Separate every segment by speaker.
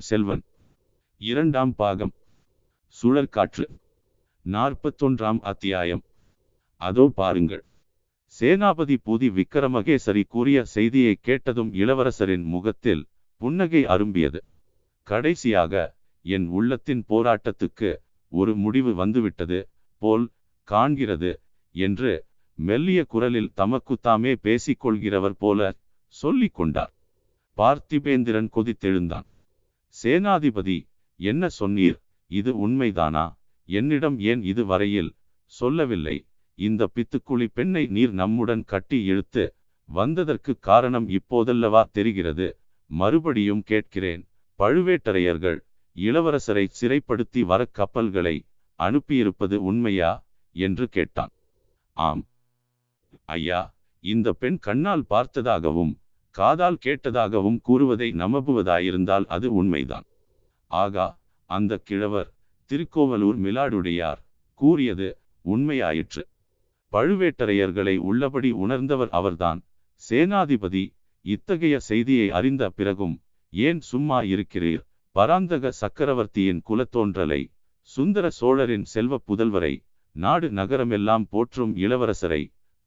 Speaker 1: பொன்னியின் செல்வன். இரண்டாம் பாகம். சுழற்காற்று. நாற்பத்தொன்றாம் அத்தியாயம். அதோ பாருங்கள். சேனாபதி பூதி விக்கிரமகேசரி கூறிய செய்தியை கேட்டதும் இளவரசரின் முகத்தில் புன்னகை அரும்பியது. கடைசியாக என் உள்ளத்தின் போராட்டத்துக்கு ஒரு முடிவு வந்துவிட்டது போல் காண்கிறது என்று மெல்லிய குரலில் தமக்குத்தாமே பேசிக்கொள்கிறவர் போல சொல்லிக் கொண்டார் பார்த்திபேந்திரன் கொதித்தெழுந்தான். சேனாதிபதி என்ன சொன்னீர்? இது உண்மைதானா? என்னிடம் ஏன் இது வரையில் சொல்லவில்லை? இந்த பித்துக்குழி பெண்ணை நீர் நம்முடன் கட்டி இழுத்து வந்ததற்கு காரணம் இப்போதல்லவா தெரிகிறது? மறுபடியும் கேட்கிறேன். பழுவேட்டரையர்கள் இளவரசரை சிறைப்படுத்தி வர கப்பல்களை அனுப்பியிருப்பது உண்மையா? என்று கேட்டான். ஆம். ஐயா இந்த பெண் கண்ணால் பார்த்ததாகவும் காதால் கேட்டதாகவும் கூறுவதை நம்புவதாயிருந்தால் அது உண்மைதான். ஆகா அந்த கிழவர் திருக்கோவலூர் மிலாடுடையார் கூறியது உண்மையாயிற்று. பழுவேட்டரையர்களை உள்ளபடி உணர்ந்தவர் அவர்தான். சேனாதிபதி இத்தகைய செய்தியை அறிந்த பிறகும் ஏன் சும்மா இருக்கிறீர்? பராந்தக சக்கரவர்த்தியின் குலத்தோன்றலை சுந்தர சோழரின் செல்வ புதல்வரை நாடு நகரமெல்லாம் போற்றும் இளவரசரை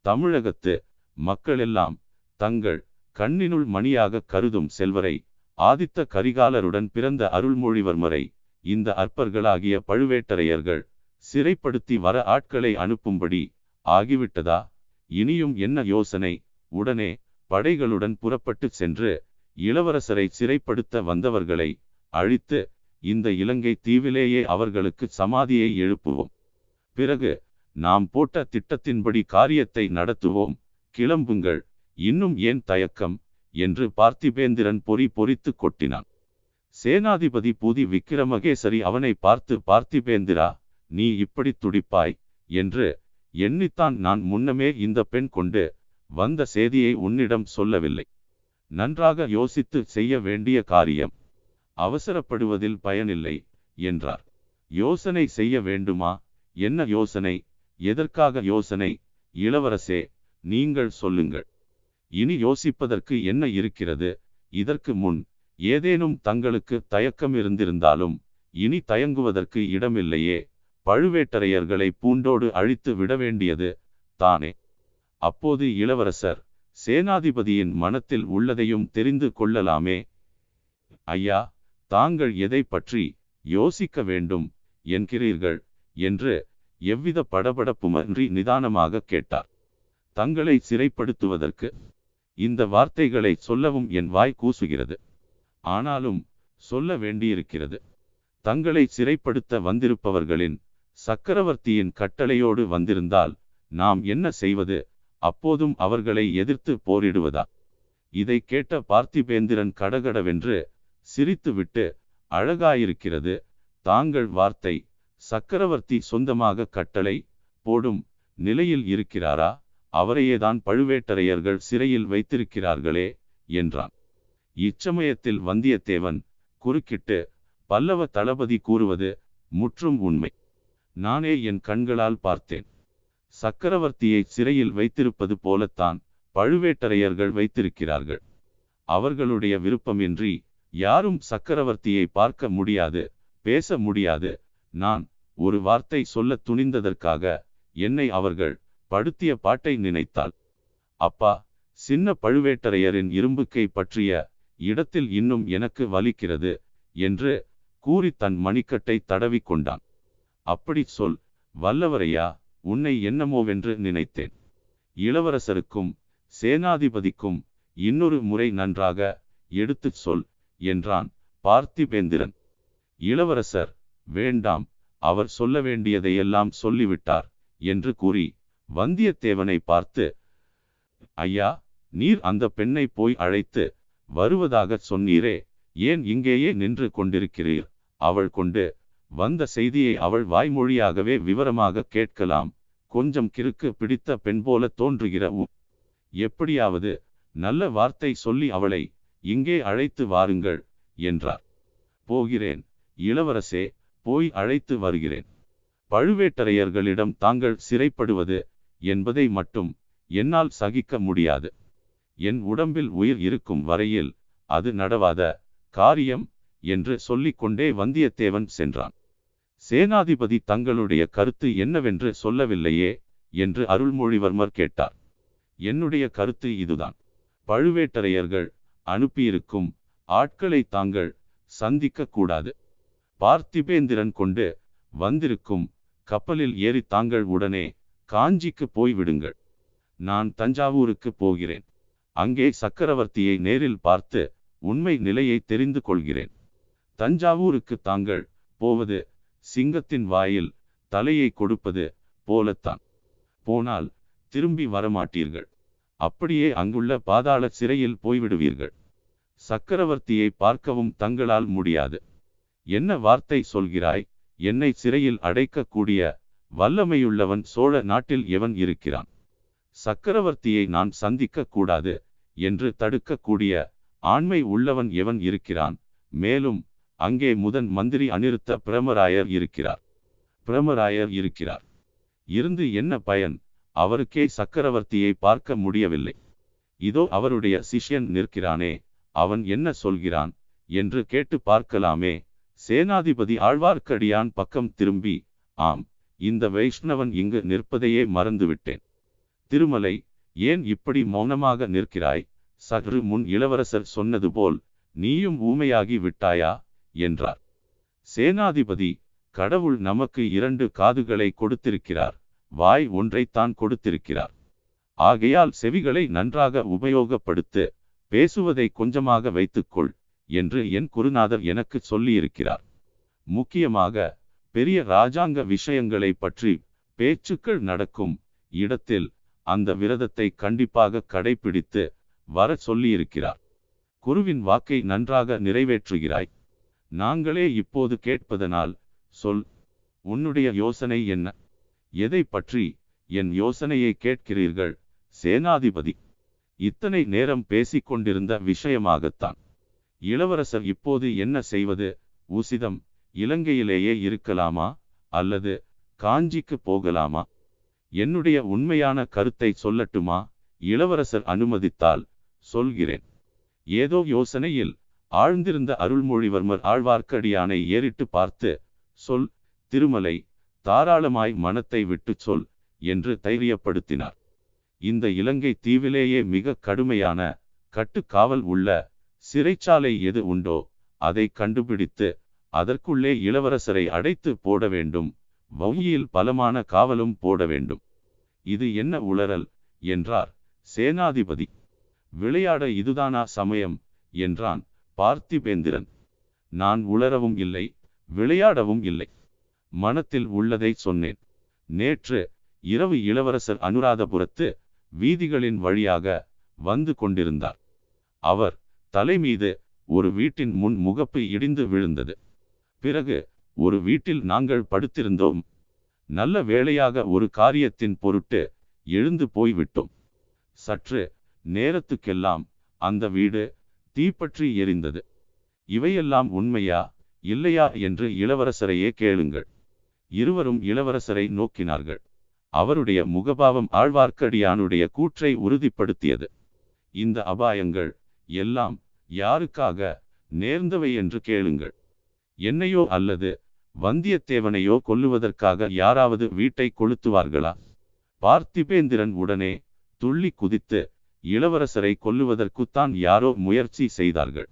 Speaker 1: தமிழகத்து மக்களெல்லாம் தங்கள் கண்ணினுள் மணியாக கருதும் செல்வரை ஆதித்த கரிகாலருடன் பிறந்த அருள்மொழிவர்மரை இந்த அற்பர்களாகிய பழுவேட்டரையர்கள் சிறைப்படுத்தி வர ஆட்களை அனுப்பும்படி ஆகிவிட்டதா? இனியும் என்ன யோசனை? உடனே படைகளுடன் புறப்பட்டு சென்று இளவரசரை சிறைப்படுத்த வந்தவர்களை அழித்து இந்த இலங்கை தீவிலேயே அவர்களுக்கு சமாதியை எழுப்புவோம். பிறகு நாம் போட்ட திட்டத்தின்படி காரியத்தை நடத்துவோம். கிளம்புங்கள். இன்னும் ஏன் தயக்கம்? என்று பார்த்திபேந்திரன் பொறி பொறித்து கொட்டினான். சேனாதிபதி பூதி விக்கிரமகேசரி அவனை பார்த்து பார்த்திபேந்திரா நீ இப்படி துடிப்பாய் என்று எண்ணித்தான். நான் முன்னமே இந்த பெண் கொண்டு வந்த செய்தியை உன்னிடம் சொல்லவில்லை. நன்றாக யோசித்து செய்ய வேண்டிய காரியம். அவசரப்படுவதில் பயனில்லை என்றார். யோசனை செய்ய வேண்டுமா? என்ன யோசனை? எதற்காக யோசனை? இளவரசே நீங்கள் சொல்லுங்கள். இனி யோசிப்பதற்கு என்ன இருக்கிறது? இதற்கு முன் ஏதேனும் தங்களுக்கு தயக்கம் இருந்திருந்தாலும் இனி தயங்குவதற்கு இடமில்லையே. பழுவேட்டரையர்களை பூண்டோடு அழித்து விட வேண்டியது தானே. அப்போது இளவரசர் சேனாதிபதியின் மனத்தில் உள்ளதையும் தெரிந்து கொள்ளலாமே. ஐயா தாங்கள் எதை பற்றி யோசிக்க வேண்டும் என்கிறீர்கள்? என்று எவ்வித படபடப்புமன்றி நிதானமாக கேட்டார். தங்களை சிறைப்படுத்துவதற்கு இந்த வார்த்தைகளை சொல்லவும் என் வாய் கூசுகிறது. ஆனாலும் சொல்ல வேண்டியிருக்கிறது. தங்களை சிறைப்படுத்த வந்திருப்பவர்களின் சக்கரவர்த்தியின் கட்டளையோடு வந்திருந்தால் நாம் என்ன செய்வது? அப்போதும் அவர்களை எதிர்த்து போரிடுவதா? இதை கேட்ட பார்த்திபேந்திரன் கடகடவென்று சிரித்துவிட்டு அழகாயிருக்கிறது. தாங்கள் வார்த்தை சக்கரவர்த்தி சொந்தமாக கட்டளை போடும் நிலையில் இருக்கிறாரா? அவரையேதான் பழுவேட்டரையர்கள் சிறையில் வைத்திருக்கிறார்களே என்றான். இச்சமயத்தில் வந்தியத்தேவன் குறுக்கிட்டு பல்லவ தளபதி கூறுவது முற்றும் உண்மை. நானே என் கண்களால் பார்த்தேன். சக்கரவர்த்தியை சிறையில் வைத்திருப்பது போலத்தான் பழுவேட்டரையர்கள் வைத்திருக்கிறார்கள். அவர்களுடைய விருப்பமின்றி யாரும் சக்கரவர்த்தியை பார்க்க முடியாது பேச முடியாது. நான் ஒரு வார்த்தை சொல்ல துணிந்ததற்காக என்னை அவர்கள் படுத்திய பாட்டை நினைத்தாள். அப்பா சின்ன பழுவேட்டரையரின் இரும்புக்கை பற்றிய இடத்தில் இன்னும் எனக்கு வலிக்கிறது என்று கூறி தன் மணிக்கட்டை தடவி கொண்டான். அப்படி சொல் வல்லவரையா உன்னை என்னமோவென்று நினைத்தேன். இளவரசருக்கும் சேனாதிபதிக்கும் இன்னொரு முறை நன்றாக எடுத்துச் சொல் என்றான் பார்த்திபேந்திரன். இளவரசர் வேண்டாம் அவர் சொல்ல வேண்டியதையெல்லாம் சொல்லிவிட்டார் என்று கூறி வந்தியத்தேவனை பார்த்து ஐயா நீர் அந்த பெண்ணை போய் அழைத்து வருவதாக சொன்னீரே ஏன் இங்கேயே நின்று கொண்டிருக்கிறீர்? அவள் கொண்டு வந்த செய்தியை அவள் வாய்மொழியாகவே விவரமாக கேட்கலாம். கொஞ்சம் கிறுக்கு பிடித்த பெண் போல தோன்றுகிற எப்படியாவது நல்ல வார்த்தை சொல்லி அவளை இங்கே அழைத்து வாருங்கள் என்றார். போகிறேன் இளவரசே போய் அழைத்து வருகிறேன். பழுவேட்டரையர்களிடம் தாங்கள் சிறைப்படுவது என்பதை மட்டும் என்னால் சகிக்க முடியாது. என் உடம்பில் உயிர் இருக்கும் வரையில் அது நடவாத காரியம் என்று சொல்லிக்கொண்டே வந்தியத்தேவன் சென்றான். சேனாதிபதி தங்களுடைய கருத்து என்னவென்று சொல்லவில்லையே என்று அருள்மொழிவர்மர் கேட்டார். என்னுடைய கருத்து இதுதான். பழுவேட்டரையர்கள் அனுப்பியிருக்கும் ஆட்களை தாங்கள் சந்திக்க கூடாது. பார்த்திபேந்திரன் கொண்டு வந்திருக்கும் கப்பலில் ஏறி தாங்கள் உடனே காஞ்சிக்கு போய்விடுங்கள் நான் தஞ்சாவூருக்கு போகிறேன். அங்கே சக்கரவர்த்தியை நேரில் பார்த்து உண்மை நிலையை தெரிந்து கொள்கிறேன். தஞ்சாவூருக்கு தாங்கள் போவது சிங்கத்தின் வாயில் தலையை கொடுப்பது போலத்தான். போனால் திரும்பி வரமாட்டீர்கள். அப்படியே அங்குள்ள பாதாள சிறையில் போய்விடுவீர்கள். சக்கரவர்த்தியை பார்க்கவும் தங்களால் முடியாது. என்ன வார்த்தை சொல்கிறாய்? என்னை சிறையில் அடைக்கக்கூடிய வல்லமையுள்ளவன் சோழ நாட்டில் எவன் இருக்கிறான்? சக்கரவர்த்தியை நான் சந்திக்க கூடாது என்று தடுக்கக்கூடிய ஆண்மை உள்ளவன் எவன் இருக்கிறான்? மேலும் அங்கே முதன் மந்திரி அனிருத்த பிரமராயர் இருக்கிறார். பிரமராயர் இருக்கிறார். இருந்து என்ன பயன்? அவருக்கே சக்கரவர்த்தியை பார்க்க முடியவில்லை. இதோ அவருடைய சிஷ்யன் நிற்கிறானே அவன் என்ன சொல்கிறான் என்று கேட்டு பார்க்கலாமே. சேனாதிபதி ஆழ்வார்க்கடியான் பக்கம் திரும்பி ஆம் இந்த வைஷ்ணவன் இங்கு நிற்பதையே மறந்துவிட்டேன். திருமலை ஏன் இப்படி மௌனமாக நிற்கிறாய்? சற்று முன் இளவரசர் சொன்னது போல் நீயும் ஊமையாகி விட்டாயா? என்றார். சேனாதிபதி கடவுள் நமக்கு இரண்டு காதுகளை கொடுத்திருக்கிறார். வாய் ஒன்றைத்தான் கொடுத்திருக்கிறார். ஆகையால் செவிகளை நன்றாக உபயோகப்படுத்து பேசுவதை கொஞ்சமாக வைத்துக்கொள் என்று என் குருநாதர் எனக்கு சொல்லியிருக்கிறார். முக்கியமாக பெரிய இராஜாங்க விஷயங்களை பற்றி பேச்சுக்கள் நடக்கும் இடத்தில் அந்த விரதத்தை கண்டிப்பாக கடைபிடித்து வர சொல்லியிருக்கிறார். குருவின் வாக்கை நன்றாக நிறைவேற்றுகிறாய். நாங்களே இப்போது கேட்பதனால் சொல். உன்னுடைய யோசனை என்ன? எதை பற்றி என் யோசனையை கேட்கிறீர்கள்? சேனாதிபதி. இத்தனை நேரம் பேசிக்கொண்டிருந்த விஷயமாகத்தான். இளவரசர் இப்போது என்ன செய்வது? உசிதம் இலங்கையிலேயே இருக்கலாமா? அல்லது காஞ்சிக்கு போகலாமா? என்னுடைய உண்மையான கருத்தை சொல்லட்டுமா? இளவரசர் அனுமதித்தால் சொல்கிறேன். ஏதோ யோசனையில் ஆழ்ந்திருந்த அருள்மொழிவர்மர் ஆழ்வார்க்கடியானை ஏறிட்டு பார்த்து சொல் திருமலை தாராளமாய் மனத்தை விட்டுச் சொல் என்று தைரியப்படுத்தினார். இந்த இலங்கை தீவிலேயே மிக கடுமையான கட்டுக்காவல் உள்ள சிறைச்சாலை எது உண்டோ அதை கண்டுபிடித்து அதற்குள்ளே இளவரசரை அடைத்து போட வேண்டும். வங்கியில் பலமான காவலும் போட வேண்டும். இது என்ன உளறல்? என்றார். சேனாதிபதி. விளையாட இதுதானா சமயம்? என்றான் பார்த்திபேந்திரன். நான் உளரவும் இல்லை விளையாடவும் இல்லை. மனத்தில் உள்ளதை சொன்னேன். நேற்று இரவு இளவரசர் அனுராதபுரத்து வீதிகளின் வழியாக வந்து கொண்டிருந்தார். அவர் தலைமீது ஒரு வீட்டின் முன் முகப்பு இடிந்து விழுந்தது. பிறகு ஒரு வீட்டில் நாங்கள் படுத்திருந்தோம். நல்ல வேளையாக ஒரு காரியத்தின் பொருட்டு எழுந்து போய்விட்டோம். சற்று நேரத்துக்கெல்லாம் அந்த வீடு தீப்பற்றி எரிந்தது. இவையெல்லாம் உண்மையா இல்லையா என்று இளவரசரையே கேளுங்கள். இருவரும் இளவரசரை நோக்கினார்கள். அவருடைய முகபாவம் ஆழ்வார்க்கடியானுடைய கூற்றை உறுதிப்படுத்தியது. இந்த அபாயங்கள் எல்லாம் யாருக்காக நேர்ந்தவை என்று கேளுங்கள். என்னையோ அல்லது வந்தியத்தேவனையோ கொல்லுவதற்காக யாராவது வீட்டை கொளுத்துவார்களா? பார்த்திபேந்திரன் உடனே துள்ளி குதித்து இளவரசரை கொல்லுவதற்குத்தான் யாரோ முயற்சி செய்தார்கள்.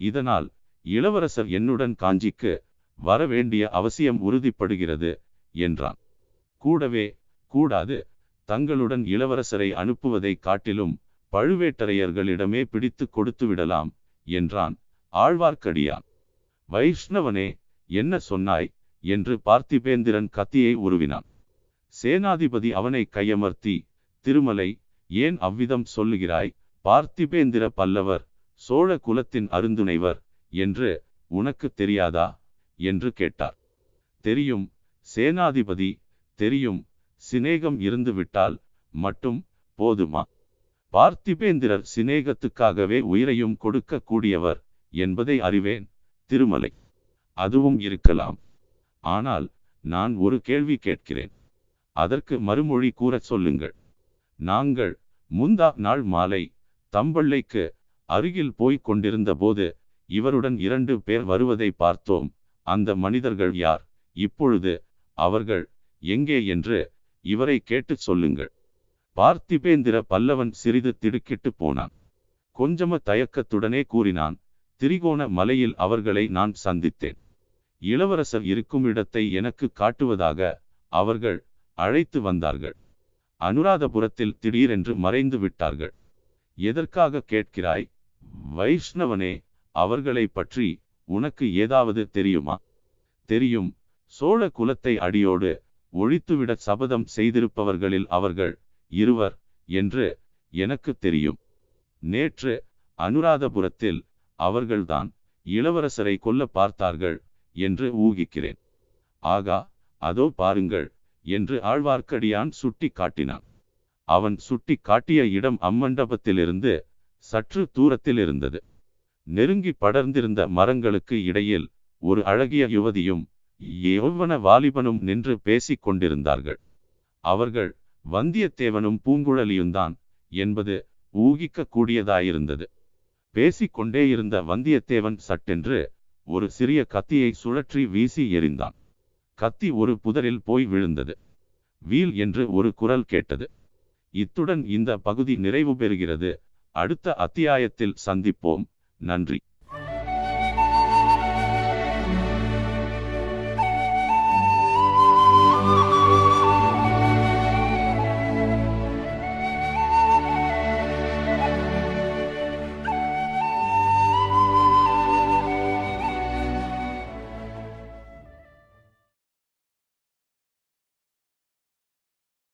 Speaker 1: இதனால் இளவரசர் என்னுடன் காஞ்சிக்கு வர வேண்டிய அவசியம் உறுதிப்படுகிறது என்றான். கூடவே கூடாது தங்களுடன் இளவரசரை அனுப்புவதை காட்டிலும் பழுவேட்டரையர்களிடமே பிடித்து கொடுத்து விடலாம் என்றான் ஆழ்வார்க்கடியான். வைஷ்ணவனே என்ன சொன்னாய்? என்று பார்த்திபேந்திரன் கத்தியை உருவினான். சேனாதிபதி அவனை கையமர்த்தி திருமலை ஏன் அவ்விதம் சொல்லுகிறாய்? பார்த்திபேந்திர பல்லவர் சோழ குலத்தின் அருந்துணைவர் என்று உனக்கு தெரியாதா? என்று கேட்டார். தெரியும் சேனாதிபதி தெரியும். சிநேகம் இருந்து விட்டால் மட்டும் போதுமா? பார்த்திபேந்திரர் சிநேகத்துக்காகவே உயிரையும் கொடுக்க கூடியவர் என்பதை அறிவேன். திருமலை. அதுவும் இருக்கலாம். ஆனால் நான் ஒரு கேள்வி கேட்கிறேன். அதற்கு மறுமொழி கூறச் சொல்லுங்கள். நாங்கள் முந்தா நாள் மாலை தம்பள்ளைக்கு அருகில் போய்க் கொண்டிருந்த போது இவருடன் இரண்டு பேர் வருவதை பார்த்தோம். அந்த மனிதர்கள் யார்? இப்பொழுது அவர்கள் எங்கே என்று இவரை கேட்டுச் சொல்லுங்கள். பார்த்திபேந்திர பல்லவன் சிறிது திடுக்கிட்டு போனான். கொஞ்சம தயக்கத்துடனே கூறினான் திரிகோண மலையில் அவர்களை நான் சந்தித்தேன். இளவரசர் இருக்கும் இடத்தை எனக்கு காட்டுவதாக அவர்கள் அழைத்து வந்தார்கள். அனுராதபுரத்தில் திடீரென்று மறைந்து விட்டார்கள். எதற்காக கேட்கிறாய் வைஷ்ணவனே? அவர்களை பற்றி உனக்கு ஏதாவது தெரியுமா? தெரியும். சோழ குலத்தை அடியோடு ஒழித்துவிட சபதம் செய்திருப்பவர்களில் அவர்கள் இருவர் என்று எனக்கு தெரியும். நேற்று அனுராதபுரத்தில் அவர்கள்தான் இளவரசரை கொல்ல பார்த்தார்கள் என்று ஊகிக்கிறேன். ஆகா அதோ பாருங்கள் என்று ஆழ்வார்க்கடியான் சுட்டி காட்டினான். அவன் சுட்டி காட்டிய இடம் அம்மண்டபத்திலிருந்து சற்று தூரத்தில் இருந்தது நெருங்கி படர்ந்திருந்த மரங்களுக்கு இடையில் ஒரு அழகிய யுவதியும் யௌவன வாலிபனும் நின்று பேசிக் கொண்டிருந்தார்கள். அவர்கள் வந்தியத்தேவனும் பூங்குழலியும்தான் என்பது ஊகிக்க கூடியதாயிருந்தது பேசிக்கொண்டே இருந்த வந்தியத்தேவன் சட்டென்று ஒரு சிறிய கத்தியை சுழற்றி வீசி எறிந்தான். கத்தி ஒரு புதரில் போய் விழுந்தது. வீல் என்று ஒரு குரல் கேட்டது. இத்துடன் இந்த பகுதி நிறைவு பெறுகிறது. அடுத்த அத்தியாயத்தில் சந்திப்போம். நன்றி.